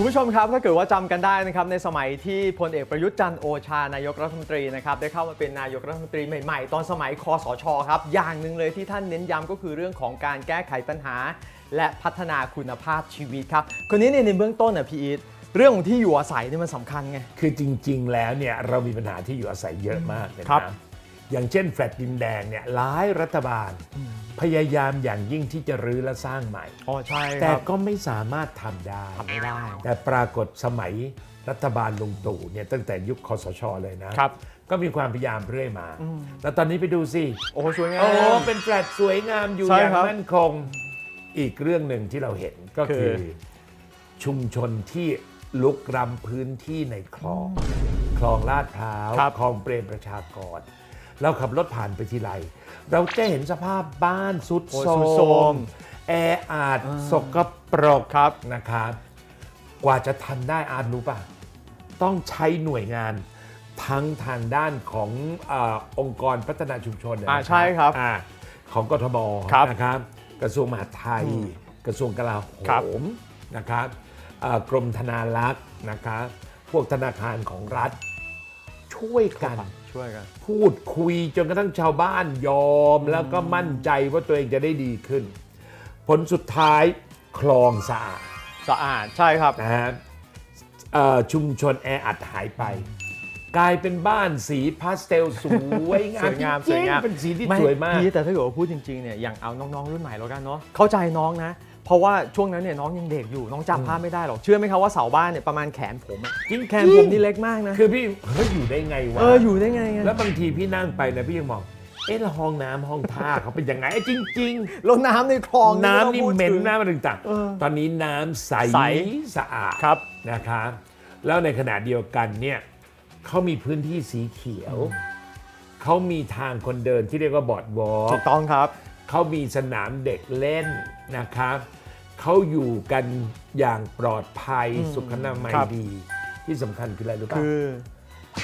คุณผู้ชมครับถ้าเกิดว่าจำกันได้นะครับในสมัยที่พลเอกประยุทธ์จันทร์โอชานายกรัฐมนตรีนะครับได้เข้ามาเป็นนายกรัฐมนตรีใหม่ๆ ตอนสมัยคอสชครับอย่างหนึ่งเลยที่ท่านเน้นย้ำก็คือเรื่องของการแก้ไขปัญหา และพัฒนาคุณภาพชีวิตครับคนนี้เนี่ยในเบื้องต้นอะพี่อีทเรื่องของที่อยู่อาศัยเนี่ยมันสำคัญไงคือจริง ๆ แล้วเนี่ยเรามีปัญหาที่อยู่อาศัยเยอะมากเลยครับนะอย่างเช่นแฟลตดินแดงเนี่ยหลายรัฐบาล พยายามอย่างยิ่งที่จะรื้อและสร้างใหม่ อ๋อใช่คแต่รับก็ไม่สามารถทำได้ ทำไม่ได้ แต่ปรากฏสมัยรัฐบาลลุงตู่เนี่ยตั้งแต่ยุคคอสชเลยนะครับ ก็มีความพยายามเรื่อยมา แล้วตอนนี้ไปดูสิ โอ้โหสวยงาม โอ้ เป็นแฟลตสวยงามอยู่ใช่อย่างครับมั่นคง อีกเรื่องหนึ่งที่เราเห็นก็คืคืออ ชุมชนที่ลุกรำพื้นที่ในคลอง คลองลาดพร้าว ครับ คลองเปรมประชากร เราขับรถผ่านไปทีไร เราจะเห็นสภาพบ้านสุดโอ้ยโทรสุดโทรมมแออาดสกปรกครับ นะครับ กว่าจะทำได้อาร์ตรู้ป่ะ ต้องใช้หน่วยงานทั้งทางด้านของอาองค์กรพัฒนาชุมชนเนยอ่านะใช่ครับอ่าของกทมครับนะครับ กระทรวงมหาดไทย กระทรวงกลาโหครับมนะครับอ่ากรมธนารักษ์นะครับพวกธนาคารของรัฐ ช่วยกัน ช่วยกัน พูดคุยจนกระทั่งชาวบ้านยอมแล้วก็มั่นใจว่าตัวเองจะได้ดีขึ้น ผลสุดท้ายคลองสะอาดสะอาดใช่ครับนะฮะเอ่อชุมชนแออัดหายไป กลายเป็นบ้านสีพาสเทลสวยงามสวยงามจริสวยงามๆเป็นสีที่สวยมากพี่แต่ถ้าเกิดว่าพูดจริงๆเนี่ยอย่างเอาน้องๆรุ่นใหม่แล้วกันเนาะเข้าใจน้องนะ เพราะว่าช่วงนั้นเนี่ยน้องยังเด็กอยู่น้องจำภาพไม่ได้หรอกเชื่อไหมครับว่าเสาบ้านเนี่ยประมาณแขนผมอะจริงๆแขนผมนี่เล็กมากนะคือพี่เฮ้ยอยู่ได้ไงวะเอออยู่ได้ไงอะแล้วบางทีพี่นั่งไปนะพี่ยังมองเอ๊ะแล้วห้องน้ำห้องท่าเขาเป็นยังไงเอ้ยจริงๆแล้วน้ำในคลองน้ำนี่ไต้องพูดเหม็นถึงน้ำมันต่างเออๆตอนนี้น้ำใสใสสะอาดครับนะครับแล้วในขณะเดียวกันเนี่ย เขามีพื้นที่สีเขียว เขามีทางคนเดินที่เรียกว่าบอร์ดวอล์ถูกกต้องครับ เขามีสนามเด็กเล่นนะครับ เขาอยู่กันอย่างปลอดภัยสุขนามัยครับ ดี ที่สำคัญคืออะไรรู้ป่ะคือ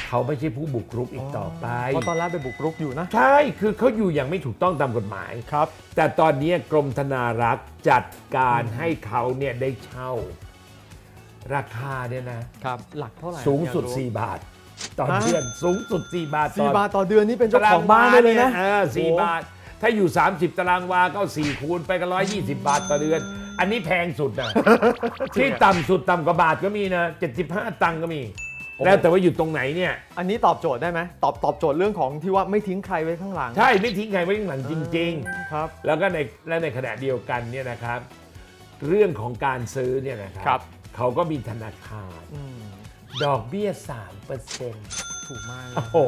เขาไม่ใช่ผู้บุกรุกอีกต่อไป เพราะตอนแรกไปบุกรุกอยู่นะใช่ คือเขาอยู่อย่างไม่ถูกต้องตามกฎหมาย ครับ แต่ตอนนี้กรมธนารักษ์จัดการให้เขาเนี่ยได้เช่า ราคาเนี่ยนะ ครับ หลักเท่าไหร่สูงสุด อยากรู้4 บาท ต่อฮะเดือนสูงสุด 4 บาทสี่ต่อบาทต่อเดือนนี่เป็นเจ้าของบ้านได้เลยนะเออสี่โอ้บาท ถ้าอยู่ 30 ตารางวาก็ 4 คูณไปก็120 บาทต่อเดือน อันนี้แพงสุดนะ ที่ต่ำสุดต่ำกว่าบาทก็มีนะ 75 ตังค์ก็มี แล้วแต่ว่าอยู่ตรงไหนเนี่ย อันนี้ตอบโจทย์ได้ไหมตอบตอบโจทย์เรื่องของที่ว่าไม่ทิ้งใครไว้ข้างหลังใช่ไม่ทิ้งใครไว้ข้างหลังจริง ๆ ครับ แล้วก็ในและในขณะเดียวกันเนี่ยนะครับ เรื่องของการซื้อเนี่ยนะคครัรับ เขาก็มีธนาคาร อืม ดอกเบี้ย3เปอร์เซ็นต์ถูกมากเลย โอ้โห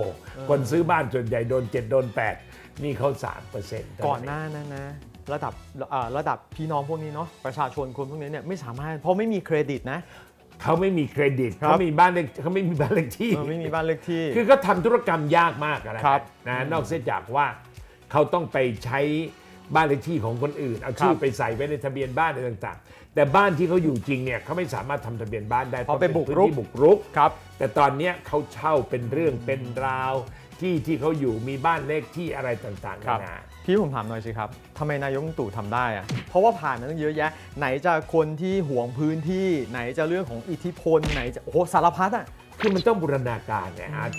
คนซื้อบ้านส่วนใหญ่โดน 7 โดน 8 นี่เขา3เปอร์เซ็นต์ก่อนหน้านั้นนะ ระดับเอ่อระดับพี่น้องพวกนี้เนาะประชาชนคนพวกนี้เนี่ยไม่สามารถเพราะไม่มีเครดิตนะ เขาไม่มีเครดิตครับ เขามีบ้านเลขเขาไม่มีบ้านเลขที่ เออไม่มีบ้านเลขที่ คือเขาทำธุรกรรมยากมากอะนะครับนะอืมนอกเสียจากว่าเขาต้องไปใช้บ้านเลขที่ของคนอื่น เอาชื่คอรับไปใส่ไว้ในทะเบียนบ้านอะไรต่างๆ แต่บ้านที่เขาอยู่จริงเนี่ยเขาไม่สามารถทำทะเบียนบ้านได้เพราะไปนบุกรุก พื้นที่บุกรุก ครับ แต่ตอนเนี้ยเขาเช่าเป็นเรื่องเป็นราว ที่ที่เขาอยู่มีบ้านเลขที่อะไรต่างๆครันาบนา พี่ผมถามหน่อยสิครับทำไมนายกลุงตู่ทำได้อะเพราะว่าผ่านมาตั้งเยอะแยะ ไหนจะคนที่ห่วงพื้นที่ไหนจะเรื่องของอิทธิพลไหนจะโอ้โหสารพัดอะ คือมันต้องบูรณาการไงอาร์ต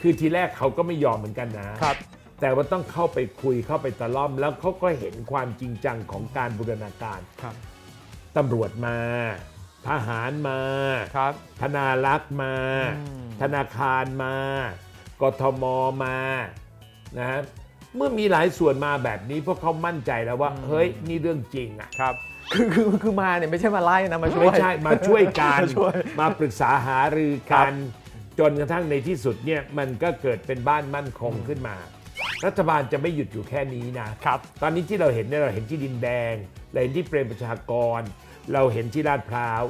คือทีแรกเขาก็ไม่ยอมเหมือนกันนะ ครับ แต่ว่าต้องเข้าไปคุยเข้าไปตะล่อม แล้วเขาก็เห็นความจริงจังของการบูรณาการ ครับ ตำรวจมา ทหารมา ครับ ธนารักษ์มา อืม ธนาคารมา กทมมานะฮะเมื่อมีหลายส่วนมาแบบนี้พวกเขามั่นใจแล้วว่า เฮ้ย นี่เรื่องจริงอะ ครับ คือคือคือมาเนี่ยไม่ใช่มาไล่นะมาช่วย ไม่ใช่ มาช่วยกัน มาช่วย มาปรึกษาหารือกัน จนกระทั่งในที่สุดเนี่ยมันก็เกิดเป็นบ้านมั่นคงขึ้นมา รัฐบาลจะไม่หยุดอยู่แค่นี้นะครับ ตอนนี้ที่เราเห็นเนี่ยเราเห็นที่ดินแดงเราเห็นที่เปรมประชากร เราเห็นที่ลาดพร้าว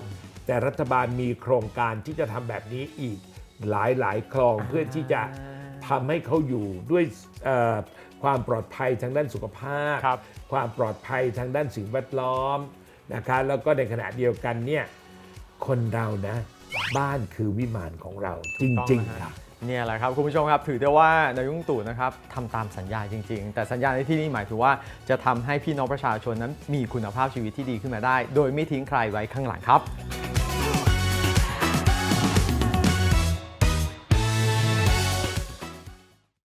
แต่รัฐบาลมีโครงการที่จะทำแบบนี้อีกหลายหลายๆคลองเพื่อที่จะทำให้เขาอยู่ด้วยเอ่อความปลอดภัยทางด้านสุขภาพ ครับ ความปลอดภัยทางด้านสิ่งแวดล้อมนะคะแล้วก็ในขณะเดียวกันเนี่ยคนเรานะ บ้านคือวิมานของเราจริงๆครับ เนี่ยแหละครับคุณผู้ชมครับถือได้ว่านายกลุงตู่นะครับทำตามสัญญาจริง ๆ แต่สัญญาในที่นี้หมายถึงว่าจะทำให้พี่น้องประชาชนนั้นมีคุณภาพชีวิตที่ดีขึ้นมาได้ โดยไม่ทิ้งใครไว้ข้างหลังครับ